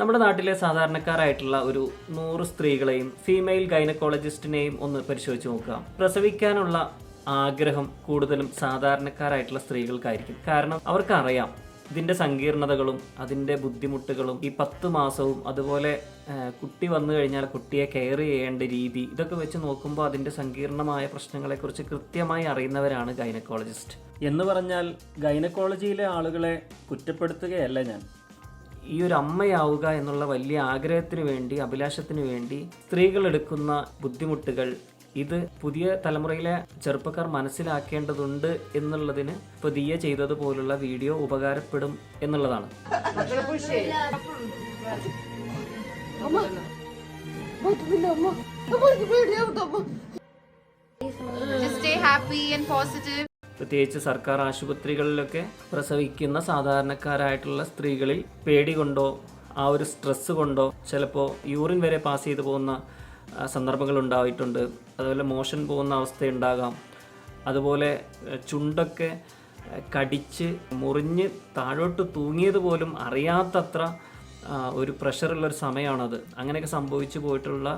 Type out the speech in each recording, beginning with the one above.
നമ്മുടെ നാട്ടിലെ സാധാരണക്കാരായിട്ടുള്ള ഒരു നൂറ് സ്ത്രീകളെയും ഫീമെയിൽ ഗൈനക്കോളജിസ്റ്റിനെയും ഒന്ന് പരിശോധിച്ച് നോക്കുക. പ്രസവിക്കാനുള്ള ആഗ്രഹം കൂടുതലും സാധാരണക്കാരായിട്ടുള്ള സ്ത്രീകൾക്കായിരിക്കും. കാരണം അവർക്കറിയാം ഇതിന്റെ സങ്കീർണതകളും അതിന്റെ ബുദ്ധിമുട്ടുകളും ഈ പത്ത് മാസവും അതുപോലെ കുട്ടി വന്നു കഴിഞ്ഞാൽ കുട്ടിയെ കെയർ ചെയ്യേണ്ട രീതി ഇതൊക്കെ വെച്ച് നോക്കുമ്പോൾ അതിന്റെ സങ്കീർണമായ പ്രശ്നങ്ങളെക്കുറിച്ച് കൃത്യമായി അറിയുന്നവരാണ് ഗൈനക്കോളജിസ്റ്റ്. എന്ന് പറഞ്ഞാൽ ഗൈനക്കോളജിയിലെ ആളുകളെ കുറ്റപ്പെടുത്തുകയല്ല ഞാൻ. ഈ ഒരു അമ്മയാവുക എന്നുള്ള വലിയ ആഗ്രഹത്തിന് വേണ്ടി അഭിലാഷത്തിന് വേണ്ടി സ്ത്രീകൾ എടുക്കുന്ന ബുദ്ധിമുട്ടുകൾ ഇത് പുതിയ തലമുറയിലെ ചെറുപ്പക്കാർ മനസ്സിലാക്കേണ്ടതുണ്ട് എന്നുള്ളതിന് ഇപ്പോൾ ദിയ ചെയ്തതുപോലുള്ള വീഡിയോ ഉപകാരപ്പെടും എന്നുള്ളതാണ് Just stay happy and positive. പ്രത്യേകിച്ച് സർക്കാർ ആശുപത്രികളിലൊക്കെ പ്രസവിക്കുന്ന സാധാരണക്കാരായിട്ടുള്ള സ്ത്രീകളിൽ പേടി കൊണ്ടോ ആ ഒരു സ്ട്രെസ് കൊണ്ടോ ചിലപ്പോൾ യൂറിൻ വരെ പാസ് ചെയ്തു പോകുന്ന സന്ദർഭങ്ങൾ ഉണ്ടായിട്ടുണ്ട്. അതുപോലെ മോഷൻ പോകുന്ന അവസ്ഥയുണ്ടാകാം അതുപോലെ ചുണ്ടൊക്കെ കടിച്ച് മുറിഞ്ഞ് താഴോട്ട് തൂങ്ങിയത് പോലും അറിയാത്തത്ര ഒരു പ്രഷറുള്ളൊരു സമയമാണത്. അങ്ങനെയൊക്കെ സംഭവിച്ചു പോയിട്ടുള്ള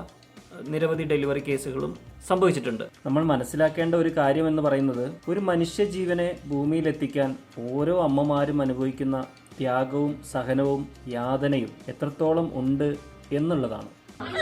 നിരവധി ഡെലിവറി കേസുകളും സംഭവിച്ചിട്ടുണ്ട്. നമ്മൾ മനസ്സിലാക്കേണ്ട ഒരു കാര്യം എന്ന് പറയുന്നത് ഒരു മനുഷ്യ ജീവനെ ഭൂമിയിലെത്തിക്കാൻ ഓരോ അമ്മമാരും അനുഭവിക്കുന്ന ത്യാഗവും സഹനവും യാതനയും എത്രത്തോളം ഉണ്ട് എന്നുള്ളതാണ്. ഹലോ?